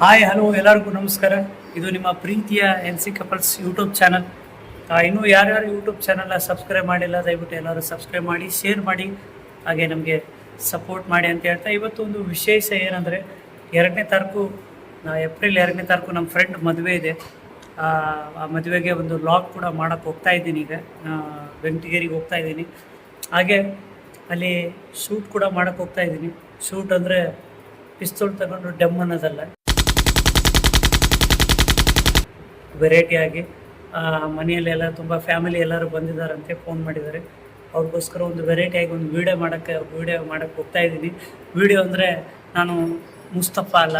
Hi, hello, ಎಲ್ಲರಿಗೂ ನಮಸ್ಕಾರ. ಇದು ನಿಮ್ಮ ಪ್ರೀತಿಯ N C couples YouTube channel. ಇನ್ನೂ ಯಾರ್ಯಾರು ಯೂಟ್ಯೂಬ್ ಚಾನಲ್ನ ಸಬ್ಸ್ಕ್ರೈಬ್ ಮಾಡಿಲ್ಲ, ದಯವಿಟ್ಟು ಎಲ್ಲರೂ ಸಬ್ಸ್ಕ್ರೈಬ್ ಮಾಡಿ, ಶೇರ್ ಮಾಡಿ, ಹಾಗೆ ನಮಗೆ ಸಪೋರ್ಟ್ ಮಾಡಿ ಅಂತ ಹೇಳ್ತಾ, ಇವತ್ತು ಒಂದು ವಿಶೇಷ ಏನಂದರೆ, ಎರಡನೇ ತಾರೀಕು ಏಪ್ರಿಲ್ ಎರಡನೇ ತಾರೀಕು ನಮ್ಮ ಫ್ರೆಂಡ್ ಮದುವೆ ಇದೆ. ಆ ಆ ಮದುವೆಗೆ ಒಂದು ಲಾಗ್ ಕೂಡ ಮಾಡೋಕ್ಕೆ ಹೋಗ್ತಾ ಇದ್ದೀನಿ ಈಗ. ವೆಂಕಟಗೇರಿಗೆ ಹೋಗ್ತಾ ಇದ್ದೀನಿ. ಹಾಗೆ ಅಲ್ಲಿ ಶೂಟ್ ಕೂಡ ಮಾಡೋಕ್ಕೆ ಹೋಗ್ತಾ ಇದ್ದೀನಿ. ಶೂಟ್ ಅಂದರೆ ಪಿಸ್ತೂಲ್ ತಗೊಂಡು ಡಮ್ ಅನ್ನೋದಲ್ಲ. ವೆರೈಟಿಯಾಗಿ ಮನೆಯಲ್ಲೆಲ್ಲ ತುಂಬ ಫ್ಯಾಮಿಲಿ ಎಲ್ಲರೂ ಬಂದಿದ್ದಾರಂತೆ ಫೋನ್ ಮಾಡಿದ್ದಾರೆ. ಅವ್ರಿಗೋಸ್ಕರ ಒಂದು ವೆರೈಟಿಯಾಗಿ ಒಂದು ವೀಡಿಯೋ ಮಾಡೋಕ್ಕೆ ವೀಡಿಯೋ ಮಾಡೋಕ್ಕೆ ಹೋಗ್ತಾ ಇದ್ದೀನಿ. ವೀಡಿಯೋ ಅಂದರೆ ನಾನು ಮುಸ್ತಫಾ ಅಲ್ಲ.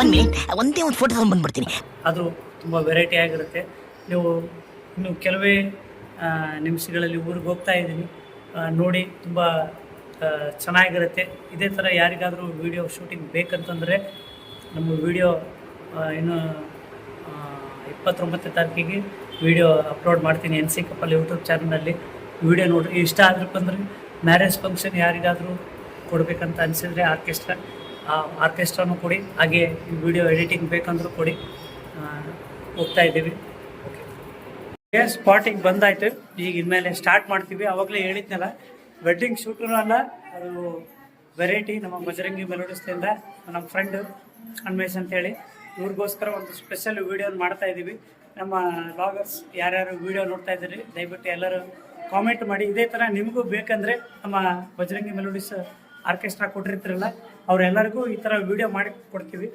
ಒಂದ್ ಮಿನಿಟ್ ಒಂದೇ ಒಂದು ಫೋಟೋ ಬಂದ್ಬಿಡ್ತೀನಿ. ಅದು ತುಂಬ ವೆರೈಟಿ ಆಗಿರುತ್ತೆ. ನೀವು ಇನ್ನು ಕೆಲವೇ ನಿಮಿಷಗಳಲ್ಲಿ ಊರಿಗೆ ಹೋಗ್ತಾ ಇದ್ದೀನಿ. ನೋಡಿ ತುಂಬ ಚೆನ್ನಾಗಿರುತ್ತೆ. ಇದೇ ಥರ ಯಾರಿಗಾದರೂ ವೀಡಿಯೋ ಶೂಟಿಂಗ್ ಬೇಕಂತಂದರೆ ನಮ್ಮ ವೀಡಿಯೋ ಇನ್ನು ಇಪ್ಪತ್ತೊಂಬತ್ತನೇ ತಾರೀಕಿಗೆ ವೀಡಿಯೋ ಅಪ್ಲೋಡ್ ಮಾಡ್ತೀನಿ ಎನ್ ಸಿ ಕಪಲ್ ಯೂಟ್ಯೂಬ್ ಚಾನಲಲ್ಲಿ ವೀಡಿಯೋ ನೋಡಿರಿ. ಇಷ್ಟ ಆದ್ರಪ್ಪ ಅಂದರೆ ಮ್ಯಾರೇಜ್ ಫಂಕ್ಷನ್ ಯಾರಿಗಾದರೂ ಕೊಡಬೇಕಂತ ಅನಿಸಿದರೆ ಆರ್ಕೆಸ್ಟ್ರಾ ಆ ಆರ್ಕೆಸ್ಟ್ರಾನು ಕೊಡಿ. ಹಾಗೆ ವಿಡಿಯೋ ಎಡಿಟಿಂಗ್ ಬೇಕಂದರೂ ಕೊಡಿ. ಹೋಗ್ತಾ ಇದ್ದೀವಿ. ಸ್ಪಾಟಿಗೆ ಬಂದಾಯ್ತು. ಈಗ ಇನ್ಮೇಲೆ ಸ್ಟಾರ್ಟ್ ಮಾಡ್ತೀವಿ. ಅವಾಗಲೇ ಹೇಳಿದ್ನಲ್ಲ ವೆಡ್ಡಿಂಗ್ ಶೂಟೂ ಅಲ್ಲ ಅದು ವೆರೈಟಿ ನಮ್ಮ ಬಜರಂಗಿ ಮೆಲೋಡಿಸ್ದಿಂದ ನಮ್ಮ ಫ್ರೆಂಡು ಅನ್ಮೇಶ್ ಅಂತೇಳಿ. ಇವ್ರಿಗೋಸ್ಕರ ಒಂದು ಸ್ಪೆಷಲ್ ವಿಡಿಯೋ ಮಾಡ್ತಾ ಇದ್ದೀವಿ ನಮ್ಮ ಲಾಗರ್ಸ್ ಯಾರ್ಯಾರು ವೀಡಿಯೋ ನೋಡ್ತಾ ಇದ್ದೀರಿ, ದಯವಿಟ್ಟು ಎಲ್ಲರೂ ಕಾಮೆಂಟ್ ಮಾಡಿ. ಇದೇ ಥರ ನಿಮಗೂ ಬೇಕಂದರೆ ನಮ್ಮ ಬಜರಂಗಿ ಮೆಲೋಡಿಸ್ ಆರ್ಕೆಸ್ಟ್ರಾ ಕೊಟ್ಟಿರ್ತಿರಲ್ಲ, ಅವರೆಲ್ಲರಿಗೂ ಈ ಥರ ವೀಡಿಯೋ ಮಾಡಿ ಕೊಡ್ತೀವಿ.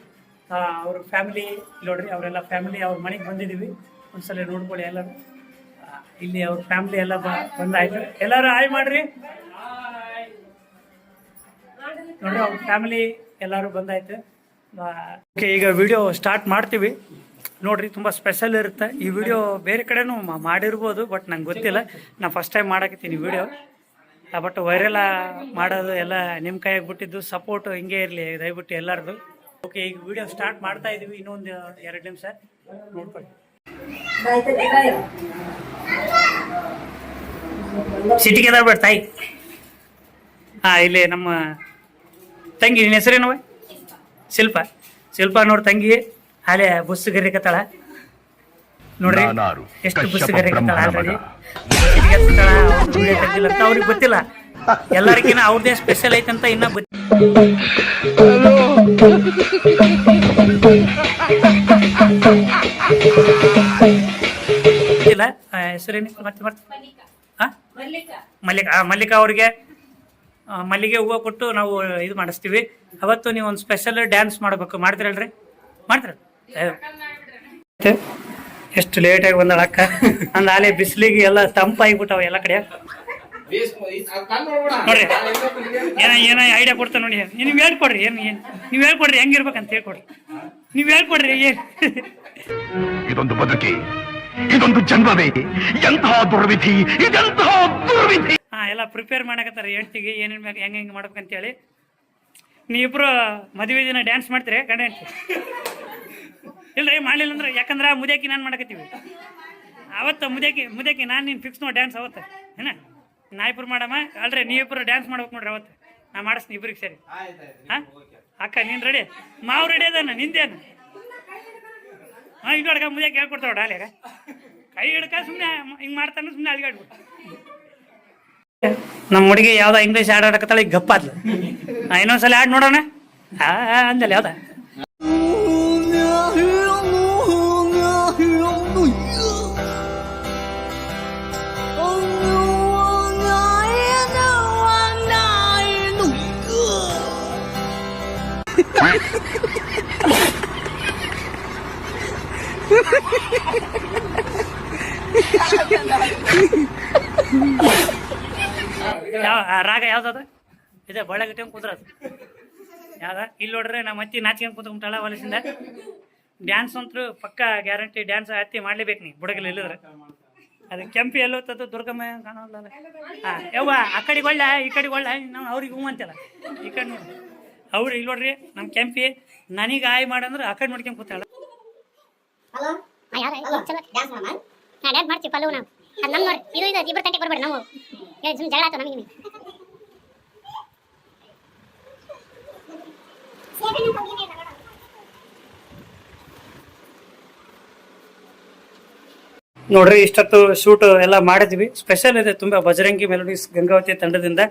ಅವ್ರ ಫ್ಯಾಮಿಲಿ ನೋಡ್ರಿ, ಅವರೆಲ್ಲ ಫ್ಯಾಮಿಲಿ ಅವ್ರ ಮನೆಗೆ ಬಂದಿದ್ದೀವಿ ಒಂದ್ಸಲ ನೋಡ್ಕೊಳ್ಳಿ ಎಲ್ಲರೂ. ಇಲ್ಲಿ ಅವ್ರ ಫ್ಯಾಮಿಲಿ ಎಲ್ಲ ಬಂದಾಯ್ತು. ಎಲ್ಲರೂ ಹಾಯ್ ಮಾಡ್ರಿ. ನೋಡ್ರಿ ಅವ್ರ ಫ್ಯಾಮಿಲಿ ಎಲ್ಲರೂ ಬಂದಾಯ್ತು. ಓಕೆ, ಈಗ ವಿಡಿಯೋ ಸ್ಟಾರ್ಟ್ ಮಾಡ್ತೀವಿ. ನೋಡ್ರಿ, ತುಂಬ ಸ್ಪೆಷಲ್ ಇರುತ್ತೆ. ಈ ವಿಡಿಯೋ ಬೇರೆ ಕಡೆನೂ ಮಾಡಿರ್ಬೋದು ಬಟ್ ನಂಗೆ ಗೊತ್ತಿಲ್ಲ. ನಾನು ಫಸ್ಟ್ ಟೈಮ್ ಮಾಡಕತ್ತೀನಿ ವಿಡಿಯೋ ಬಟ್ ವೈರಲ್ ಮಾಡೋದು ಎಲ್ಲ ನಿಮ್ಮ ಕೈಯಾಗಿ ಬಿಟ್ಟಿದ್ದು ಸಪೋರ್ಟ್ ಹಿಂಗೆ ಇರಲಿ, ದಯವಿಟ್ಟು ಎಲ್ಲರದು. ಓಕೆ, ಈಗ ವಿಡಿಯೋ ಸ್ಟಾರ್ಟ್ ಮಾಡ್ತಾ ಇದೀವಿ. ಇನ್ನೊಂದು, ಎರಡು ನಿಮಿಷ. ನೋಡ್ಕೊಳ್ಳಿ. ಸಿಟಿಗೆ ಬೇಡ ತಾಯಿ. ಹಾಂ ಇಲ್ಲಿ ನಮ್ಮ ತಂಗಿ ನಿನ್ನ ಹೆಸರೇನವ ಶಿಲ್ಪ. ಶಿಲ್ಪ ನೋಡ್ ತಂಗಿ. ಹಾಲೆ ಬುಸ್ ಗರಿಕತ್ತಾಳ ನೋಡ್ರಿ ಎಷ್ಟು ಬುಸ್ ಗರಿಕತ್ತಾಳ ಆಲ್ರೆಡಿ. ಅಂತ ಅವ್ರಿಗೆ ಗೊತ್ತಿಲ್ಲ. ಎಲ್ಲರಿಗಿನ ಅವ್ರದೇ ಸ್ಪೆಷಲ್ ಐತಂತ ಇನ್ನ ಗೊತ್ತಿಲ್ಲ ಹೆಸರೇನು ಮತ್ತೆ ಮತ್ತೆ ಹಾ ಮಲ್ಲಿಕಾ. ಮಲ್ಲಿಕಾ. ಅವ್ರಿಗೆ ಮಲ್ಲಿಗೆ ಹೂವು ಕೊಟ್ಟು ನಾವು ಇದು ಮಾಡಿಸ್ತೀವಿ. ಅವತ್ತು ನೀವು ಒಂದು ಸ್ಪೆಷಲ್ ಡ್ಯಾನ್ಸ್ ಮಾಡಬೇಕು. ಮಾಡ್ತೀರಲ್ರಿ? ಮಾಡ್ತೀರ? ಎಷ್ಟು ಲೇಟಾಗಿ ಬಂದಳ ಅಕ್ಕ ಅಂದ ಆಲೆ ಬಿಸಿಲಿಗೆ ಎಲ್ಲ ತಂಪಾಗಿಬಿಟ್ಟವ ಎಲ್ಲ ಕಡೆ. ನೋಡ್ರಿ ಏನ ಏನ ಐಡಿಯಾ ಕೊಡ್ತಾ ನೋಡಿ. ನೀವು ಹೇಳ್ಕೊಡ್ರಿ ಏನು ಏನು. ನೀವು ಹೇಳ್ಕೊಡ್ರಿ ಹೆಂಗಿರ್ಬೇಕಂತ ಹೇಳ್ಕೊಡ್ರಿ. ನೀವು ಹೇಳ್ಕೊಡ್ರಿ ಏನು. ಇದೊಂದು ಬದುಕಿ. ಇದೊಂದು ಜನ್ಮವೇ ಎಂತಹ ದುರ್ವಿಧಿ ಇದೆಂತಹ ದುರ್ವಿಧಿ. ಹಾ ಎಲ್ಲ ಪ್ರಿಪೇರ್ ಮಾಡಕತ್ತಾರ ಹೆಂಡ್ತಿಗೆ ಏನೇನು ಬೇಕು ಹೆಂಗೆ ಹೆಂಗೆ ನೀ ಇಬ್ರು ಮದುವೆ ದಿನ ಡ್ಯಾನ್ಸ್ ಮಾಡ್ತೀರಿ ಗಂಡ ಹೆಂಡ್ತಿ? ಇಲ್ರಿ ಮಾಡಲಿಲ್ಲ ಅಂದ್ರೆ ಯಾಕಂದ್ರೆ ಮುದ್ಯಾಕಿ ನಾನು ಮಾಡಕತ್ತೀವಿ. ಅವತ್ತು ಮುದ್ಯಾಕಿ ಮುದ್ಯಾಕಿ ನಾನು ನೀನು ಫಿಕ್ಸ್ ನೋಡಿ ಡ್ಯಾನ್ಸ್ ಅವತ್ತು ಏನ? ನಾ ಇಬ್ರು ಮಾಡಮ್ಮ ಅಲ್ರಿ ನೀವಿಬ್ರು ಡ್ಯಾನ್ಸ್ ಮಾಡ್ಬೇಕು ನೋಡ್ರಿ ಅವತ್ತು. ನಾ ಮಾಡಿಸ್ತೀನಿ ಇಬ್ರಿಗೆ ಸರಿ. ಹಾಂ? ಅಕ್ಕ ನೀನು ರೆಡಿ ಮಾವು ರೆಡಿ ಅದಾನ? ನಿಂದೇನು ಹಾಂ ಈಗ ಅಡ್ಗ ಮುದ್ಯಾಕಿ ಹೇಳ್ಕೊಡ್ತಾವ ಡಾಲ್ಯಾಗ ಕೈ ಹಿಡ್ಕ ಸುಮ್ಮನೆ ಹಿಂಗೆ ಮಾಡ್ತಾನೆ ಸುಮ್ಮನೆ ಅಲ್ಗಾಡ್ಬಿಟ್ಟು ನಮ್ಮ ಹುಡುಗಿ ಯಾವ್ದೋ ಇಂಗ್ಲೀಷ್ ಹಾಡು ಆಡಕತ್ತಾಳ ಈಗ ಗಪ್ಪಾದ್ಲು ನಾ ಇನ್ನೊಂದ್ಸಲ ಹಾಡು ನೋಡೋಣ ಆ ಆ ಅಂದಲ್ಲ ಯಾವ್ದ ಯಾವ ರಾಗ ಯಾವ್ದದ? ಇದೆ ಬಳ್ಳ ಗಟ್ಟಿ ಕುದ್ರದು. ಯಾವ್ದ? ಇಲ್ಲಿ ನೋಡ್ರೆ ನಮ್ಮ ಅತ್ತಿ ನಾಚ್ಕೊಂಡು ಕುಂತ್ಕೊಂತಾಳ ಹೊಲಸಿಂದ. ಡ್ಯಾನ್ಸ್ ಅಂತೂ ಪಕ್ಕ ಗ್ಯಾರಂಟಿ ಡ್ಯಾನ್ಸ್ ಹತ್ತಿ ಮಾಡ್ಲೇಬೇಕು ನೀ ಬುಡಗಲ್ ಇಲ್ಲದ್ರೆ. ಅದು ಕೆಂಪಿ ಎಲ್ಲೋತದ್ದು ದುರ್ಗಮ್ಮ ಕಾಣೋಲ್ಲ ಹಾಂ ಯವ್ವ, ಆ ಕಡೆಗೆ ಒಳ್ಳೆ, ಈ ಕಡೆಗೆ ಒಳ್ಳೆ, ನಾವು ಅವ್ರಿಗೆ ಹೂವು ಅಂತಲ್ಲ. ಈ ಕಡೆ ನೋಡಿ. ಅವ್ರು ಇಲ್ಲಿ ನೋಡ್ರಿ, ನಮ್ಮ ಕೆಂಪಿ, ನನಗೆ ಆಯ್ ಮಾಡಂದ್ರೆ ಆ ಕಡೆ ನೋಡ್ಕೊಂಡು ಕೂತಾಳ. ಹಲೋ ಯಾರ ಚಲೋ. ಡ್ಯಾನ್ಸ್ ಮಾಡಮ್ಮ ನಾ ಡ್ಯಾನ್ಸ್ ಮಾಡ್ತೀವಿ ಪಲ್ಲವು ನಾವು ಅದು ನಮ್ಮ ನೋಡಿ ಇದು ಇದು ಇಬ್ಬರು ತಂಟೆ ಬರ್ಬೇಡ ನಾವು. ಹೇಳಿ ಸುಮ್ಮನೆ ಜಗಳ ಆಯ್ತು ನಮಗೆ ನಿಮಗೆ. ನೋಡ್ರಿ ಇಷ್ಟೊತ್ತು ಶೂಟ್ ಎಲ್ಲ ಮಾಡಿದ್ವಿ. ಸ್ಪೆಷಲ್ ಇದೆ ತುಂಬ ಬಜರಂಗಿ ಮೆಲೋಡಿಸ್ ಗಂಗಾವತಿ ತಂಡದಿಂದ.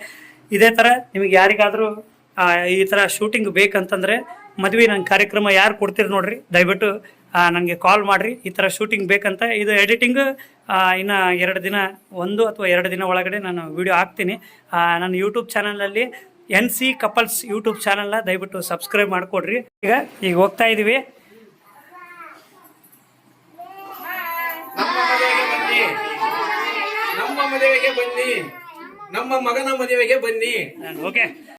ಇದೇ ಥರ ನಿಮಗೆ ಯಾರಿಗಾದರೂ ಈ ಥರ ಶೂಟಿಂಗ್ ಬೇಕಂತಂದ್ರೆ ಮದುವೆ ನನ್ನ ಕಾರ್ಯಕ್ರಮ ಯಾರು ಕೊಡ್ತೀರಿ ನೋಡ್ರಿ ದಯವಿಟ್ಟು ನನಗೆ ಕಾಲ್ ಮಾಡಿರಿ ಈ ಥರ ಶೂಟಿಂಗ್ ಬೇಕಂತ. ಇದು ಎಡಿಟಿಂಗ್ ಇನ್ನು ಎರಡು ದಿನ ಒಂದು ಅಥವಾ ಎರಡು ದಿನ ಒಳಗಡೆ ನಾನು ವಿಡಿಯೋ ಹಾಕ್ತೀನಿ. ನನ್ನ ಯೂಟ್ಯೂಬ್ ಚಾನಲಲ್ಲಿ ಎನ್ ಸಿ ಕಪಲ್ಸ್ ಯೂಟ್ಯೂಬ್ ಚಾನಲ್ನ ದಯವಿಟ್ಟು ಸಬ್ಸ್ಕ್ರೈಬ್ ಮಾಡಿಕೊಡ್ರಿ. ಈಗ ಈಗ ಹೋಗ್ತಾ ಇದ್ದೀವಿ ನಮ್ಮ ಮದುವೆಗೆ ಬನ್ನಿ. ನಮ್ಮ ಮದುವೆಗೆ ಬನ್ನಿ. ನಮ್ಮ ಮಗನ ಮದುವೆಗೆ ಬನ್ನಿ. ಓಕೆ